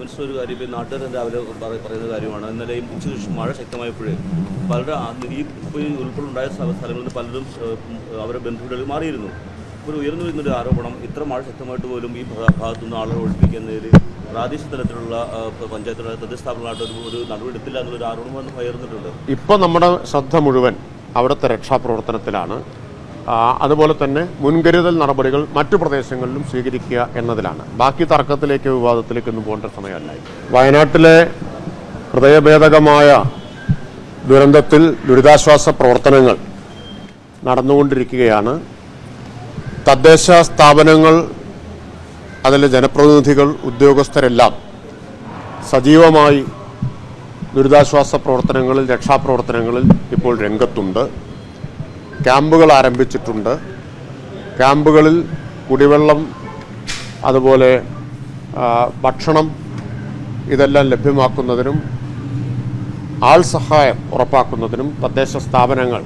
Minister ഒരു കാര്യം ഇപ്പോൾ നാട്ടുകാർ രാവിലെ പറ- പറയുന്ന കാര്യമാണ്. ഇന്നലെയും ഉച്ചയ്ക്ക് മഴ ശക്തമായപ്പോഴേ പലരുടെ ഈ ഇപ്പോൾ ഈ ഉൾപ്പെടെ ഉണ്ടായ സ്ഥലങ്ങളിൽ നിന്ന് പലരും അവരുടെ ബന്ധുക്കളിൽ മാറിയിരുന്നു. ഒരു ഉയർന്നു വരുന്നൊരു ആരോപണം ഇത്ര മഴ ശക്തമായിട്ട് പോലും ഈ ഭാഗത്തു നിന്ന് ആളുകൾ ഒഴിപ്പിക്കുന്നതിൽ പ്രാദേശിക തലത്തിലുള്ള പഞ്ചായത്തിലുള്ള പഞ്ചായത്തുകളുടെ ഒരു ഒരു നടപടി എടുത്തില്ല എന്നുള്ളൊരു ആരോപണം വന്ന് പകർന്നിട്ടുണ്ട് ഇപ്പോൾ നമ്മുടെ ശ്രദ്ധ മുഴുവൻ അവിടുത്തെ രക്ഷാപ്രവർത്തനത്തിലാണ്. അതുപോലെ തന്നെ മുൻകരുതൽ നടപടികൾ മറ്റു പ്രദേശങ്ങളിലും സ്വീകരിക്കുക എന്നതിലാണ്. ബാക്കി തർക്കത്തിലേക്ക് വിവാദത്തിലേക്ക് ഒന്നും പോകേണ്ട സമയമല്ല. വയനാട്ടിലെ ഹൃദയഭേദകമായ ദുരന്തത്തിൽ ദുരിതാശ്വാസ പ്രവർത്തനങ്ങൾ നടന്നുകൊണ്ടിരിക്കുകയാണ്. തദ്ദേശ സ്ഥാപനങ്ങൾ അതിലെ ജനപ്രതിനിധികൾ ഉദ്യോഗസ്ഥരെല്ലാം സജീവമായി ദുരിതാശ്വാസ പ്രവർത്തനങ്ങളിൽ രക്ഷാപ്രവർത്തനങ്ങളിൽ ഇപ്പോൾ രംഗത്തുണ്ട്. ക്യാമ്പുകൾ ആരംഭിച്ചിട്ടുണ്ട്. ക്യാമ്പുകളിൽ കുടിവെള്ളം അതുപോലെ ഭക്ഷണം ഇതെല്ലാം ലഭ്യമാക്കുന്നതിനും ആൾ സഹായം ഉറപ്പാക്കുന്നതിനും തദ്ദേശ സ്ഥാപനങ്ങൾ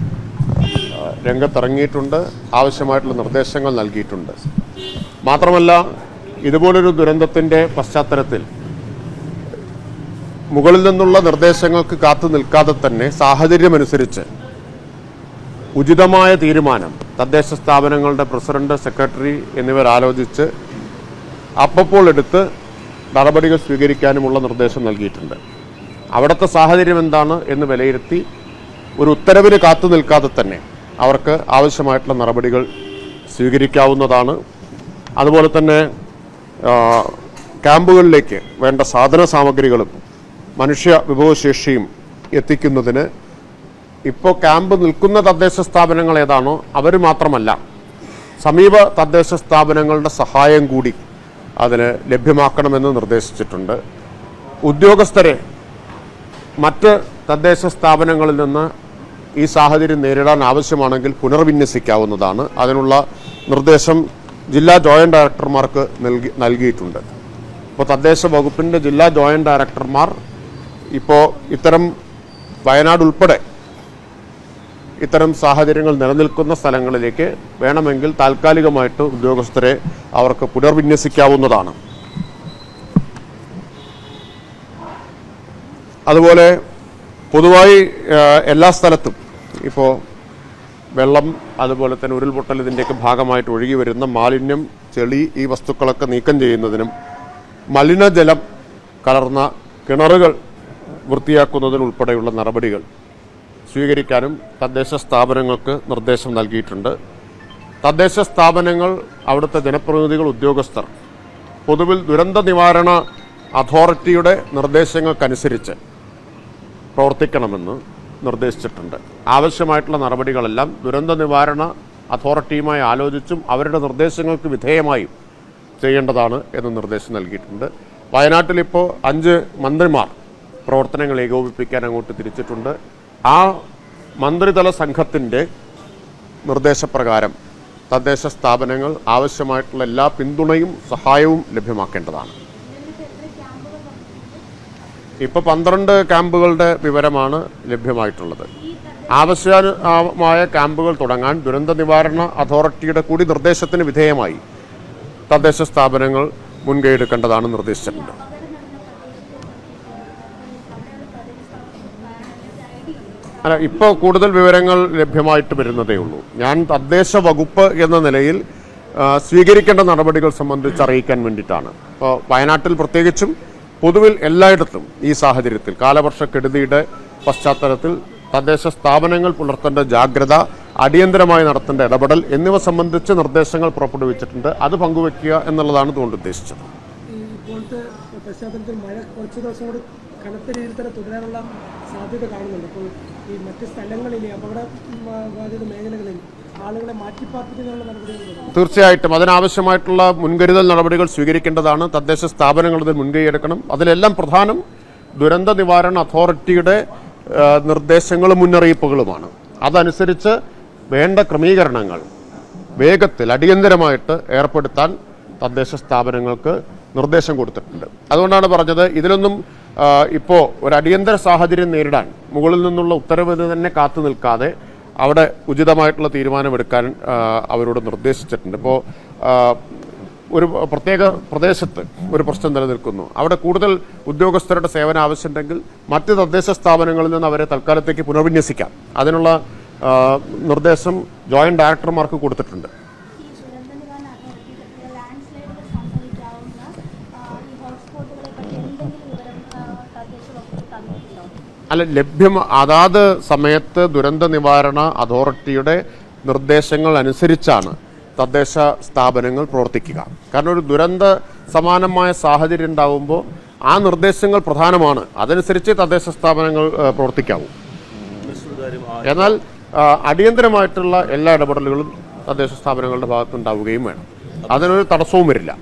രംഗത്തിറങ്ങിയിട്ടുണ്ട്. ആവശ്യമായിട്ടുള്ള നിർദ്ദേശങ്ങൾ നൽകിയിട്ടുണ്ട്. മാത്രമല്ല ഇതുപോലൊരു ദുരന്തത്തിന്റെ പശ്ചാത്തലത്തിൽ മുകളിൽ നിന്നുള്ള നിർദ്ദേശങ്ങൾക്ക് കാത്തു നിൽക്കാതെ തന്നെ സാഹചര്യമനുസരിച്ച് ഉചിതമായ തീരുമാനം തദ്ദേശ സ്ഥാപനങ്ങളുടെ പ്രസിഡന്റ് സെക്രട്ടറി എന്നിവർ ആലോചിച്ച് അപ്പപ്പോൾ എടുത്ത് നടപടികൾ സ്വീകരിക്കാനുമുള്ള നിർദ്ദേശം നൽകിയിട്ടുണ്ട്. അവിടുത്തെ സാഹചര്യം എന്താണ് എന്ന് വിലയിരുത്തി ഒരു ഉത്തരവിന് കാത്തു നിൽക്കാതെ തന്നെ അവർക്ക് ആവശ്യമായിട്ടുള്ള നടപടികൾ സ്വീകരിക്കാവുന്നതാണ്. അതുപോലെ തന്നെ ക്യാമ്പുകളിലേക്ക് വേണ്ട സാധന സാമഗ്രികളും മനുഷ്യ വിഭവശേഷിയും എത്തിക്കുന്നതിന് ഇപ്പോൾ ക്യാമ്പ് നിൽക്കുന്ന തദ്ദേശ സ്ഥാപനങ്ങൾ ഏതാണോ അവർ മാത്രമല്ല സമീപ തദ്ദേശ സ്ഥാപനങ്ങളുടെ സഹായം കൂടി അതിന് ലഭ്യമാക്കണമെന്ന് നിർദ്ദേശിച്ചിട്ടുണ്ട്. ഉദ്യോഗസ്ഥരെ മറ്റ് തദ്ദേശ സ്ഥാപനങ്ങളിൽ നിന്ന് ഈ സാഹചര്യം നേരിടാൻ ആവശ്യമാണെങ്കിൽ പുനർവിന്യസിക്കാവുന്നതാണ്. അതിനുള്ള നിർദ്ദേശം ജില്ലാ ജോയിന്റ് ഡയറക്ടർമാർക്ക് നൽകി നൽകിയിട്ടുണ്ട്. ഇപ്പോൾ തദ്ദേശ വകുപ്പിന്റെ ജില്ലാ ജോയിന്റ് ഡയറക്ടർമാർ ഇപ്പോൾ ഇത്തരം വയനാട് ഉൾപ്പെടെ ഇത്തരം സാഹചര്യങ്ങൾ നിലനിൽക്കുന്ന സ്ഥലങ്ങളിലേക്ക് വേണമെങ്കിൽ താൽക്കാലികമായിട്ട് ഉദ്യോഗസ്ഥരെ അവർക്ക് പുനർവിന്യസിക്കാവുന്നതാണ്. അതുപോലെ പൊതുവായി എല്ലാ സ്ഥലത്തും ഇപ്പോൾ വെള്ളം അതുപോലെ തന്നെ ഉരുൾപൊട്ടൽ ഇതിന്റെയൊക്കെ ഭാഗമായിട്ട് ഒഴുകി വരുന്ന മാലിന്യം ചെളി ഈ വസ്തുക്കളൊക്കെ നീക്കം ചെയ്യുന്നതിനും മലിനജലം കലർന്ന കിണറുകൾ വൃത്തിയാക്കുന്നതിനുൾപ്പെടെയുള്ള നടപടികൾ. സ്വീകരിക്കാനും തദ്ദേശ സ്ഥാപനങ്ങൾക്ക് നിർദ്ദേശം നൽകിയിട്ടുണ്ട്. തദ്ദേശ സ്ഥാപനങ്ങൾ അവിടുത്തെ ജനപ്രതിനിധികൾ ഉദ്യോഗസ്ഥർ പൊതുവിൽ ദുരന്ത നിവാരണ അതോറിറ്റിയുടെ നിർദ്ദേശങ്ങൾക്കനുസരിച്ച് പ്രവർത്തിക്കണമെന്ന് നിർദ്ദേശിച്ചിട്ടുണ്ട്. ആവശ്യമായിട്ടുള്ള നടപടികളെല്ലാം ദുരന്ത നിവാരണ അതോറിറ്റിയുമായി ആലോചിച്ചും അവരുടെ നിർദ്ദേശങ്ങൾക്ക് വിധേയമായും ചെയ്യേണ്ടതാണ് എന്ന് നിർദ്ദേശം നൽകിയിട്ടുണ്ട്. വയനാട്ടിലിപ്പോൾ അഞ്ച് മന്ത്രിമാർ പ്രവർത്തനങ്ങൾ ഏകോപിപ്പിക്കാൻ അങ്ങോട്ട് തിരിച്ചിട്ടുണ്ട്. ആ മന്ത്രിതല സംഘത്തിന്റെ നിർദ്ദേശപ്രകാരം തദ്ദേശ സ്ഥാപനങ്ങൾ ആവശ്യമായിട്ടുള്ള എല്ലാ പിന്തുണയും സഹായവും ലഭ്യമാക്കേണ്ടതാണ്. ഇപ്പോൾ പന്ത്രണ്ട് ക്യാമ്പുകളുടെ വിവരമാണ് ലഭ്യമായിട്ടുള്ളത്. ആവശ്യമായ ക്യാമ്പുകൾ തുടങ്ങാൻ ദുരന്ത നിവാരണ അതോറിറ്റിയുടെ കൂടി നിർദ്ദേശത്തിന് വിധേയമായി തദ്ദേശ സ്ഥാപനങ്ങൾ മുൻകൈ എടുക്കേണ്ടതാണ് നിർദ്ദേശിച്ചിട്ടുണ്ട്. അല്ല ഇപ്പോൾ കൂടുതൽ വിവരങ്ങൾ ലഭ്യമായിട്ട് വരുന്നതേ ഉള്ളൂ. ഞാൻ തദ്ദേശ വകുപ്പ് എന്ന നിലയിൽ സ്വീകരിക്കേണ്ട നടപടികൾ സംബന്ധിച്ച് അറിയിക്കാൻ വേണ്ടിയിട്ടാണ്. ഇപ്പോൾ വയനാട്ടിൽ പ്രത്യേകിച്ചും പൊതുവിൽ എല്ലായിടത്തും ഈ സാഹചര്യത്തിൽ കാലവർഷക്കെടുതിയുടെ പശ്ചാത്തലത്തിൽ തദ്ദേശ സ്ഥാപനങ്ങൾ പുലർത്തേണ്ട ജാഗ്രത അടിയന്തരമായി നടത്തേണ്ട ഇടപെടൽ എന്നിവ സംബന്ധിച്ച് നിർദ്ദേശങ്ങൾ പുറപ്പെടുവിച്ചിട്ടുണ്ട്. അത് പങ്കുവെക്കുക എന്നുള്ളതാണ് ഇതുകൊണ്ട് ഉദ്ദേശിച്ചത്. ഇപ്പോഴത്തെ കുറച്ച് കനത്ത രീതിയിൽ തന്നെ തുടരാനുള്ള സാധ്യത കാണുന്നുണ്ട്. അപ്പോൾ ഈ മറ്റ് സ്ഥലങ്ങളിൽ അപകട ബാധിത മേഖലകളിൽ ആളുകളെ തീർച്ചയായിട്ടും അതിനാവശ്യമായിട്ടുള്ള മുൻകരുതൽ നടപടികൾ സ്വീകരിക്കേണ്ടതാണ്. തദ്ദേശ സ്ഥാപനങ്ങൾ ഇതിൽ മുൻകൈ എടുക്കണം അതിലെല്ലാം പ്രധാനം ദുരന്ത നിവാരണ അതോറിറ്റിയുടെ നിർദ്ദേശങ്ങളും മുന്നറിയിപ്പുകളുമാണ്. അതനുസരിച്ച് വേണ്ട ക്രമീകരണങ്ങൾ വേഗത്തിൽ അടിയന്തരമായിട്ട് ഏർപ്പെടുത്താൻ തദ്ദേശ സ്ഥാപനങ്ങൾക്ക് നിർദ്ദേശം കൊടുത്തിട്ടുണ്ട്. അതുകൊണ്ടാണ് പറഞ്ഞത് ഇതിലൊന്നും ഇപ്പോൾ ഒരു അടിയന്തര സാഹചര്യം നേരിടാൻ മുകളിൽ നിന്നുള്ള ഉത്തരവ് തന്നെ കാത്തു നിൽക്കാതെ അവിടെ ഉചിതമായിട്ടുള്ള തീരുമാനമെടുക്കാൻ അവരോട് നിർദ്ദേശിച്ചിട്ടുണ്ട്. ഇപ്പോൾ ഒരു പ്രത്യേക പ്രദേശത്ത് ഒരു പ്രശ്നം നിലനിൽക്കുന്നു. അവിടെ കൂടുതൽ ഉദ്യോഗസ്ഥരുടെ സേവന ആവശ്യമുണ്ടെങ്കിൽ മറ്റ് തദ്ദേശ സ്ഥാപനങ്ങളിൽ നിന്ന് അവരെ തൽക്കാലത്തേക്ക് പുനർവിന്യസിക്കാം. അതിനുള്ള നിർദ്ദേശം ജോയിന്റ് ഡയറക്ടർമാർക്ക് കൊടുത്തിട്ടുണ്ട് ഈ ദുരന്ത നിവാരണ അതോറിറ്റിയുടെ ലാൻഡ് സ്ലൈഡുകൾ സംഭവിക്കാവുന്ന ആ, ഈ ഹോട്ട്സ്പോട്ടുകളെ പറ്റി എന്തെങ്കിലും വിവരം ആ, തദ്ദേശ വകുപ്പ് തന്നിട്ടുണ്ടോ അല്ല ലഭ്യം അതാത് സമയത്ത് ദുരന്ത നിവാരണ അതോറിറ്റിയുടെ നിർദ്ദേശങ്ങൾ അനുസരിച്ചാണ് തദ്ദേശ സ്ഥാപനങ്ങൾ പ്രവർത്തിക്കുക. കാരണം ഒരു ദുരന്ത സമാനമായ സാഹചര്യം ഉണ്ടാവുമ്പോൾ ആ നിർദ്ദേശങ്ങൾ പ്രധാനമാണ്. അതനുസരിച്ച് തദ്ദേശ സ്ഥാപനങ്ങൾ പ്രവർത്തിക്കാവും. എന്നാൽ അടിയന്തരമായിട്ടുള്ള എല്ലാ ഇടപെടലുകളും തദ്ദേശ സ്ഥാപനങ്ങളുടെ ഭാഗത്തുണ്ടാവുകയും വേണം. അതിനൊരു തടസ്സവും വരില്ല.